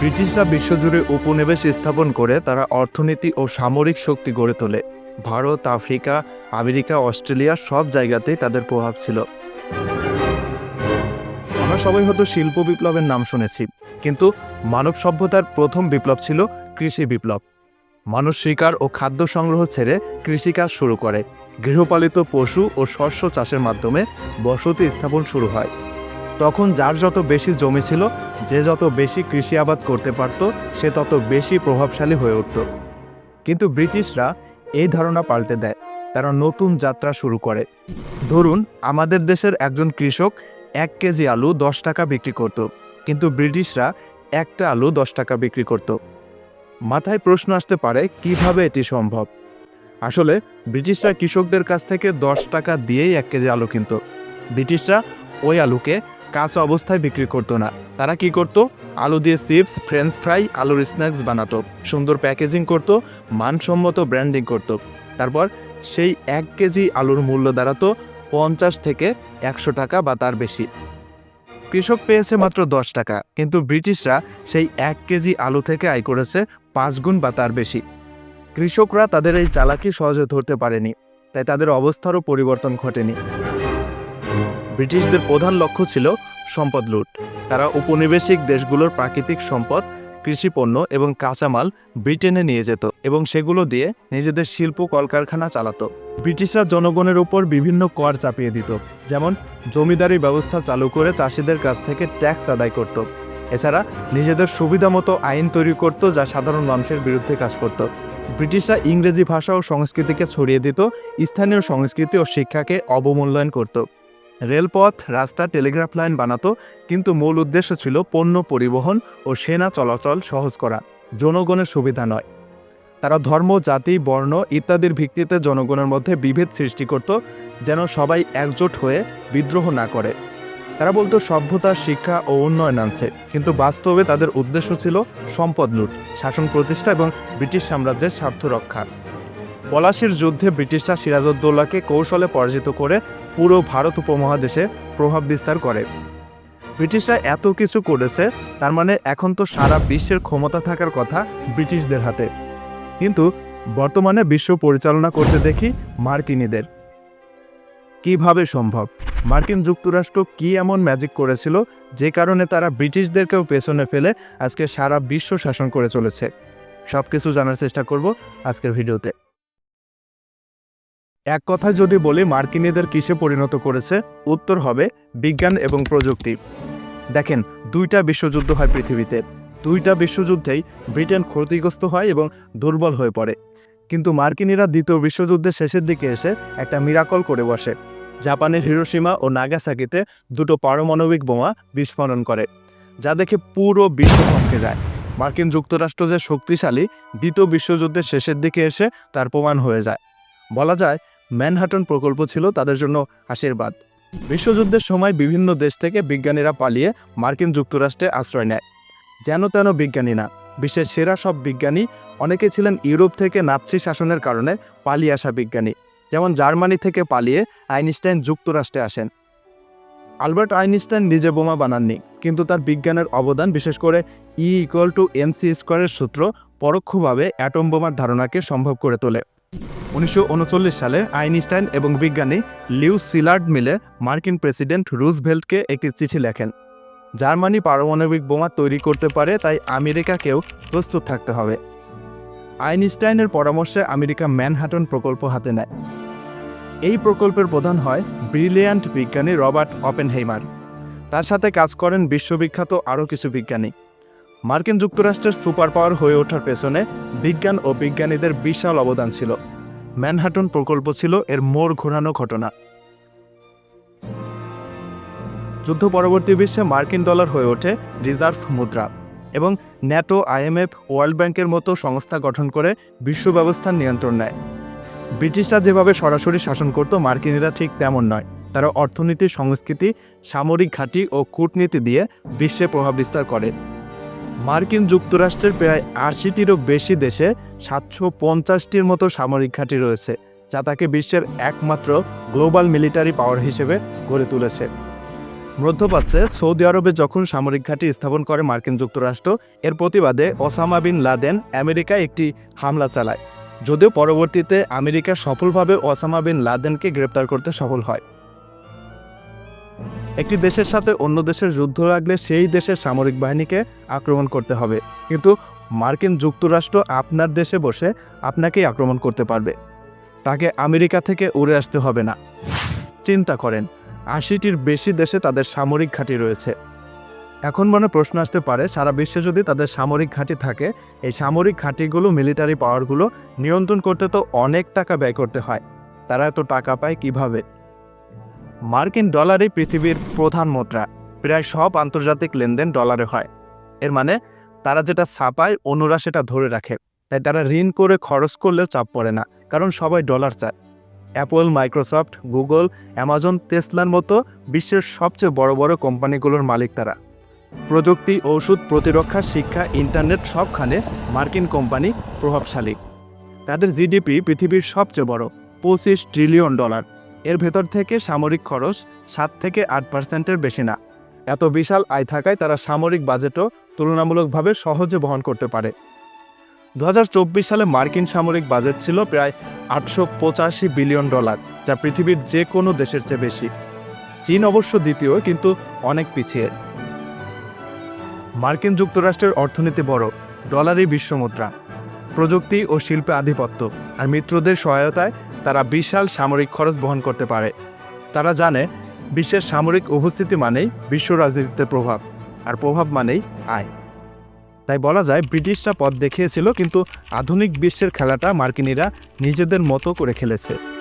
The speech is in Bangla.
ব্রিটিশরা বিশ্বজুড়ে উপনিবেশ স্থাপন করে তারা অর্থনীতি ও সামরিক শক্তি গড়ে তোলে। ভারত, আফ্রিকা, আমেরিকা, অস্ট্রেলিয়া সব জায়গাতেই তাদের প্রভাব ছিল। আমরা সবাই হয়তো শিল্প বিপ্লবের নাম শুনেছি, কিন্তু মানব সভ্যতার প্রথম বিপ্লব ছিল কৃষি বিপ্লব। মানুষ শিকার ও খাদ্য সংগ্রহ ছেড়ে কৃষিকাজ শুরু করে। গৃহপালিত পশু ও শস্য চাষের মাধ্যমে বসতি স্থাপন শুরু হয়। তখন যার যত বেশি জমি ছিল, যে যত বেশি কৃষি আবাদ করতে পারত, সে তত বেশি প্রভাবশালী হয়ে উঠত। কিন্তু ব্রিটিশরা এই ধারণা পাল্টে দেয়। তারা নতুন যাত্রা শুরু করে। ধরুন, আমাদের দেশের একজন কৃষক এক কেজি আলু দশ টাকা বিক্রি করত, কিন্তু ব্রিটিশরা একটা আলু দশ টাকা বিক্রি করত। মাথায় প্রশ্ন আসতে পারে, কীভাবে এটি সম্ভব? আসলে, ব্রিটিশরা কৃষকদের কাছ থেকে দশ টাকা দিয়েই এক কেজি আলু কিনত। ব্রিটিশরা ওই আলুকে কাঁচা অবস্থায় বিক্রি করতো না। তারা কি করত? আলু দিয়ে চিপস ফ্রেঞ্চ ফ্রাই আলুর স্ন্যাক্স বানাতো। সুন্দর প্যাকেজিং করত, মানসম্মত ব্র্যান্ডিং করত। তারপর সেই এক কেজি আলুর মূল্য দাঁড়াতো পঞ্চাশ থেকে একশো টাকা বা তার বেশি। কৃষক পেয়েছে মাত্র দশ টাকা, কিন্তু ব্রিটিশরা সেই এক কেজি আলু থেকে আয় করেছে পাঁচ গুণ বা তার বেশি। কৃষকরা তাদের এই চালাকি সহজে ধরতে পারেনি, তাই তাদের অবস্থারও পরিবর্তন ঘটেনি। ব্রিটিশদের প্রধান লক্ষ্য ছিল সম্পদ লুট। তারা উপনিবেশিক দেশগুলোর প্রাকৃতিক সম্পদ, কৃষিপণ্য এবং কাঁচামাল ব্রিটেনে নিয়ে যেত এবং সেগুলো দিয়ে নিজেদের শিল্প কলকারখানা চালাতো। ব্রিটিশরা জনগণের উপর বিভিন্ন কর চাপিয়ে দিত, যেমন জমিদারি ব্যবস্থা চালু করে চাষিদের কাছ থেকে ট্যাক্স আদায় করত। এছাড়া নিজেদের সুবিধামতো আইন তৈরি করত, যা সাধারণ মানুষের বিরুদ্ধে কাজ করত। ব্রিটিশরা ইংরেজি ভাষা ও সংস্কৃতিকে ছড়িয়ে দিত, স্থানীয় সংস্কৃতি ও শিক্ষাকে অবমূল্যায়ন করত। রেলপথ, রাস্তা, টেলিগ্রাফ লাইন বানাতো, কিন্তু মূল উদ্দেশ্য ছিল পণ্য পরিবহন ও সেনা চলাচল সহজ করা, জনগণের সুবিধা নয়। তারা ধর্ম, জাতি, বর্ণ ইত্যাদির ভিত্তিতে জনগণের মধ্যে বিভেদ সৃষ্টি করত, যেন সবাই একজোট হয়ে বিদ্রোহ না করে। তারা বলতো সভ্যতা, শিক্ষা ও উন্নয়ন আনছে, কিন্তু বাস্তবে তাদের উদ্দেশ্য ছিল সম্পদ লুট, শাসন প্রতিষ্ঠা এবং ব্রিটিশ সাম্রাজ্যের স্বার্থ রক্ষা। পলাশির যুদ্ধে ব্রিটিশরা সিরাজউদ্দৌলাকে কৌশলে পরাজিত করে পুরো ভারত উপমহাদেশে প্রভাব বিস্তার করে। ব্রিটিশরা এত কিছু করেছে, তার মানে এখন তো সারা বিশ্বের ক্ষমতা থাকার কথা ব্রিটিশদের হাতে। কিন্তু বর্তমানে বিশ্ব পরিচালনা করতে দেখি মার্কিনীদের। কীভাবে সম্ভব? মার্কিন যুক্তরাষ্ট্র কি এমন ম্যাজিক করেছিল, যে কারণে তারা ব্রিটিশদেরকেও পেছনে ফেলে আজকে সারা বিশ্ব শাসন করে চলেছে? সব কিছু জানার চেষ্টা করব আজকের ভিডিওতে। এক কথায় যদি বলি মার্কিনীদের কিসে পরিণত করেছে? উত্তর হবে, বিজ্ঞান এবং প্রযুক্তি। দেখেন, দুইটা বিশ্বযুদ্ধ হয় পৃথিবীতে। দুইটা বিশ্বযুদ্ধেই ব্রিটেন ক্ষতিগ্রস্ত হয় এবং দুর্বল হয়ে পড়ে। কিন্তু মার্কিনীরা দ্বিতীয় বিশ্বযুদ্ধের শেষের দিকে এসে একটা মিরাকল করে বসে। জাপানের হিরোসীমা ও নাগাসাকিতে দুটো পারমাণবিক বোমা বিস্ফোরণ করে, যা দেখে পুরো বিশ্ব থমকে যায়। মার্কিন যুক্তরাষ্ট্র যে শক্তিশালী, দ্বিতীয় বিশ্বযুদ্ধের শেষের দিকে এসে তার প্রমাণ হয়ে যায়। বলা যায় ম্যানহাটন প্রকল্প ছিল তাদের জন্য আশীর্বাদ। বিশ্বযুদ্ধের সময় বিভিন্ন দেশ থেকে বিজ্ঞানীরা পালিয়ে মার্কিন যুক্তরাষ্ট্রে আশ্রয় নেয়। যেন তেন বিজ্ঞানী না, বিশ্বের সেরা সব বিজ্ঞানী অনেকে ছিলেন ইউরোপ থেকে নাৎসি শাসনের কারণে পালিয়ে আসা বিজ্ঞানী, যেমন জার্মানি থেকে পালিয়ে আইনস্টাইন যুক্তরাষ্ট্রে আসেন। আলবার্ট আইনস্টাইন নিজে বোমা বানাননি, কিন্তু তার বিজ্ঞানের অবদান, বিশেষ করে ই ইকুয়াল টু এমসি স্কোয়ারের সূত্র, পরোক্ষভাবে অ্যাটম বোমার ধারণাকে সম্ভব করে তোলে। উনিশশো উনচল্লিশ সালে আইনস্টাইন এবং বিজ্ঞানী লিউ সিলার্ড মিলে মার্কিন প্রেসিডেন্ট রুজভেল্টকে একটি চিঠি লেখেন। জার্মানি পারমাণবিক বোমা তৈরি করতে পারে, তাই আমেরিকাকেও প্রস্তুত থাকতে হবে। আইনস্টাইনের পরামর্শে আমেরিকা ম্যানহাটন প্রকল্প হাতে নেয়। এই প্রকল্পের প্রধান হয় ব্রিলিয়ান্ট বিজ্ঞানী রবার্ট অপেনহেইমার। তার সাথে কাজ করেন বিশ্ববিখ্যাত আরও কিছু বিজ্ঞানী। মার্কিন যুক্তরাষ্ট্রের সুপার পাওয়ার হয়ে ওঠার পেছনে বিজ্ঞান ও বিজ্ঞানীদের বিশাল অবদান ছিল। ম্যানহাটন প্রকল্প ছিল এর মোড় ঘোরানো ঘটনা। যুদ্ধ পরবর্তী বিশ্বে মার্কিন ডলার হয়ে ওঠে রিজার্ভ মুদ্রা এবং ন্যাটো, আইএমএফ, ওয়ার্ল্ড ব্যাংকের মতো সংস্থা গঠন করে বিশ্ব ব্যবস্থার নিয়ন্ত্রণ নেয়। ব্রিটিশরা যেভাবে সরাসরি শাসন করত, মার্কিনীরা ঠিক তেমন নয়। তারা অর্থনীতি, সংস্কৃতি, সামরিক ঘাঁটি ও কূটনীতি দিয়ে বিশ্বে প্রভাব বিস্তার করে। মার্কিন যুক্তরাষ্ট্রের প্রায় আশিটিরও বেশি দেশে সাতশো পঞ্চাশটির মতো সামরিক ঘাঁটি রয়েছে, যা তাকে বিশ্বের একমাত্র গ্লোবাল মিলিটারি পাওয়ার হিসেবে গড়ে তুলেছে। মধ্যপ্রাচ্যে সৌদি আরবে যখন সামরিক ঘাঁটি স্থাপন করে মার্কিন যুক্তরাষ্ট্র, এর প্রতিবাদে ওসামা বিন লাদেন আমেরিকায় একটি হামলা চালায়, যদিও পরবর্তীতে আমেরিকা সফলভাবে ওসামা বিন লাদেনকে গ্রেপ্তার করতে সফল হয়। একটি দেশের সাথে অন্য দেশের যুদ্ধ লাগলে সেই দেশের সামরিক বাহিনীকে আক্রমণ করতে হবে। কিন্তু মার্কিন যুক্তরাষ্ট্র আপনার দেশে বসে আপনাকেই আক্রমণ করতে পারবে। তাকে আমেরিকা থেকে উড়ে আসতে হবে না। চিন্তা করেন, আশিটির বেশি দেশে তাদের সামরিক ঘাঁটি রয়েছে। এখন মনে প্রশ্ন আসতে পারে, সারা বিশ্বে যদি তাদের সামরিক ঘাঁটি থাকে, এই সামরিক ঘাঁটিগুলো, মিলিটারি পাওয়ারগুলো নিয়ন্ত্রণ করতে তো অনেক টাকা ব্যয় করতে হয়। তারা এত টাকা পায় কীভাবে? মার্কিন ডলারই পৃথিবীর প্রধান মুদ্রা। প্রায় সব আন্তর্জাতিক লেনদেন ডলারে হয়। এর মানে তারা যেটা ছাপায়, অন্যরা সেটা ধরে রাখে। তাই তারা ঋণ করে খরচ করলেও চাপ পড়ে না, কারণ সবাই ডলার চায়। অ্যাপল, মাইক্রোসফট, গুগল, অ্যামাজন, টেসলার মতো বিশ্বের সবচেয়ে বড় বড় কোম্পানিগুলোর মালিক তারা। প্রযুক্তি ওষুধ প্রতিরক্ষা, শিক্ষা, ইন্টারনেট সবখানে মার্কিন কোম্পানি প্রভাবশালী। তাদের জিডিপি পৃথিবীর সবচেয়ে বড়, পঁচিশ ট্রিলিয়ন ডলার। এর ভেতর থেকে সামরিক খরচ সাত থেকে আট পার্সেন্টের বেশি না। এত বিশাল আয় থাকায় তারা সামরিক বাজেটও তুলনামূলকভাবে সহজে বহন করতে পারে। দু হাজার চব্বিশ সালে মার্কিন সামরিক বাজেট ছিল প্রায় আটশো পঁচাশি বিলিয়ন ডলার, যা পৃথিবীর যে কোনো দেশের চেয়ে বেশি। চীন অবশ্য দ্বিতীয়, কিন্তু অনেক পিছিয়ে। মার্কিন যুক্তরাষ্ট্রের অর্থনীতি বড়, ডলারই বিশ্বমুদ্রা প্রযুক্তি ও শিল্পে আধিপত্য, আর মিত্রদের সহায়তায় তারা বিশাল সামরিক খরচ বহন করতে পারে। তারা জানে, বিশ্বের সামরিক উপস্থিতি মানেই বিশ্ব রাজনীতিতে প্রভাব, আর প্রভাব মানেই আয়। তাই বলা যায়, ব্রিটিশরা পথ দেখিয়েছিল, কিন্তু আধুনিক বিশ্বের খেলাটা মার্কিনীরা নিজেদের মতো করে খেলেছে।